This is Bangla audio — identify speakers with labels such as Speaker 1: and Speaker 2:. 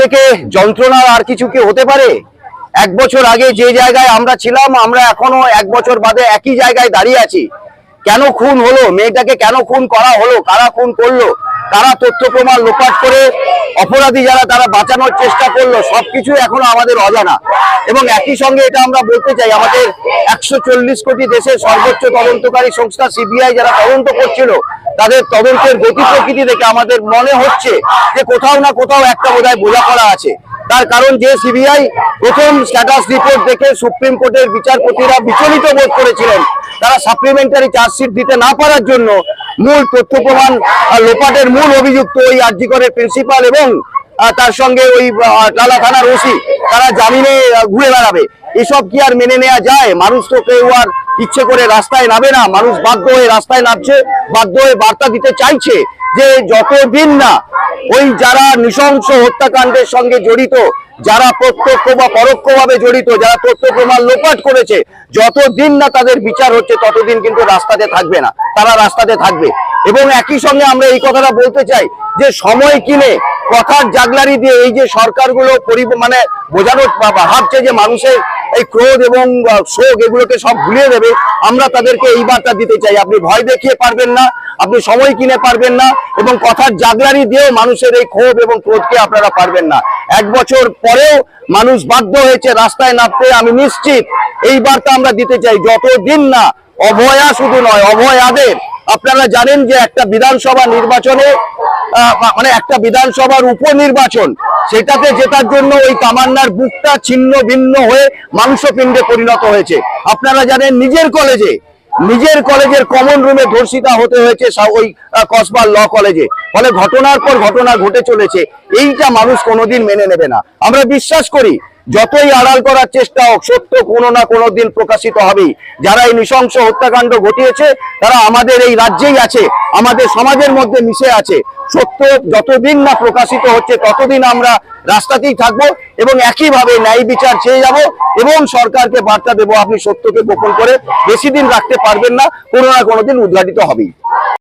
Speaker 1: থেকে যন্ত্রণার আর কিছু কি হতে পারে? এক বছর আগে যে জায়গায় আমরা ছিলাম, আমরা এখনও এক বছর বাদে একই জায়গায় দাঁড়িয়ে আছি। কেন খুন হলো? মেয়েটাকে কেন খুন করা হলো? কারা খুন করল? কারা তথ্য প্রমাণ লোপাট করে অপরাধী যারা তারা বাঁচানোর চেষ্টা করল? সবকিছু এখনও আমাদের অজানা। এবং একই সঙ্গে এটা আমরা বলতে চাই, আমাদের একশো চল্লিশ কোটি দেশের সর্বোচ্চ তদন্তকারী সংস্থা, সিবিআই, যারা তদন্ত করছিল তাদের তদন্তের গতি প্রকৃতি দেখে আমাদের মনে হচ্ছে যে কোথাও না কোথাও একটা বোধহয় বোঝাপড়া আছে। তার কারণ যে সিবিআই প্রথম স্ট্যাটাস রিপোর্ট দেখে সুপ্রিম কোর্টের বিচারপতিরা বিচলিত বোধ করেছিলেন, তারা সাপ্লিমেন্টারি চার্জশিট দিতে না পারার জন্য মূল তথ্য প্রমাণ লোপাটের মূল অভিযুক্ত ওই আরজিকরের প্রিন্সিপাল এবং তার সঙ্গে ওই টালা থানার ওসি, তারা জামিনে ঘুরে বেড়াবে। এসব কি আর মেনে নেওয়া যায়? মানুষ তো কেউ আর ইচ্ছে করে রাস্তায় নামে না, মানুষ বাধ্য হয়ে রাস্তায় নামছে, বাধ্য হয়ে বার্তা দিতে চাইছে যে যতদিন না ওই যারা নৃশংস হত্যাকাণ্ডের সঙ্গে জড়িত, যারা প্রত্যক্ষ বা পরোক্ষভাবে জড়িত, যারা তথ্য প্রমাণ লোপাট করেছে, যতদিন না তাদের বিচার হচ্ছে, ততদিন কিন্তু রাস্তাতে থাকবে না। তারা রাস্তাতে থাকবে। এবং একই সঙ্গে আমরা এই কথাটা বলতে চাই যে সময় কিনে কথার জাগলারি দিয়ে এই যে সরকারগুলো মানে বোঝানোর ভাবছে যে মানুষের এই ক্রোধ এবং শোক এগুলোকে সব ভুলিয়ে দেবে, আমরা তাদেরকে এই বার্তা দিতে চাই। আপনি ভয় দেখিয়ে পারবেন না, আপনি সময় কিনে পারবেন না এবং কথার জাগলারি দিয়েও মানুষের এই ক্ষোভ এবং ক্রোধকে আপনারা পারবেন না। এক বছর পরেও মানুষ বাধ্য হয়েছে রাস্তায় নামতে, আমি নিশ্চিত এই বার্তা আমরা দিতে চাই। যতদিন না, অভয়া শুধু নয়, অভয়াদের। আপনারা জানেন যে একটা বিধানসভা নির্বাচনে মানে একটা বিধানসভার উপনির্বাচন, সেটাতে জেতার জন্য ওই তামান্নার বুকটা ছিন্ন ভিন্ন হয়ে মাংসপিণ্ডে পরিণত হয়েছে। আপনারা জানেন নিজের কলেজে, নিজের কলেজের কমন রুমে ধর্ষিতা হতে হয়েছে ওই কসবার ল কলেজে। ফলে ঘটনার পর ঘটনা ঘটে চলেছে, এইটা মানুষ কোনোদিন মেনে নেবে না। আমরা বিশ্বাস করি যতই আড়াল করার চেষ্টা হোক, সত্য কোনো না কোনো দিন প্রকাশিত হবেই। যারা এই নৃশংস হত্যাকাণ্ড ঘটিয়েছে, তারা আমাদের এই রাজ্যেই আছে, আমাদের সমাজের মধ্যে মিশে আছে। সত্য যতদিন না প্রকাশিত হচ্ছে, ততদিন আমরা রাস্তাতেই থাকব এবং একইভাবে ন্যায় বিচার চেয়ে যাব এবং সরকারকে বার্তা দেবো, আপনি সত্যকে গোপন করে বেশি দিন রাখতে পারবেন না, কোনো না কোনোদিন উদ্ঘাটিত হবেই।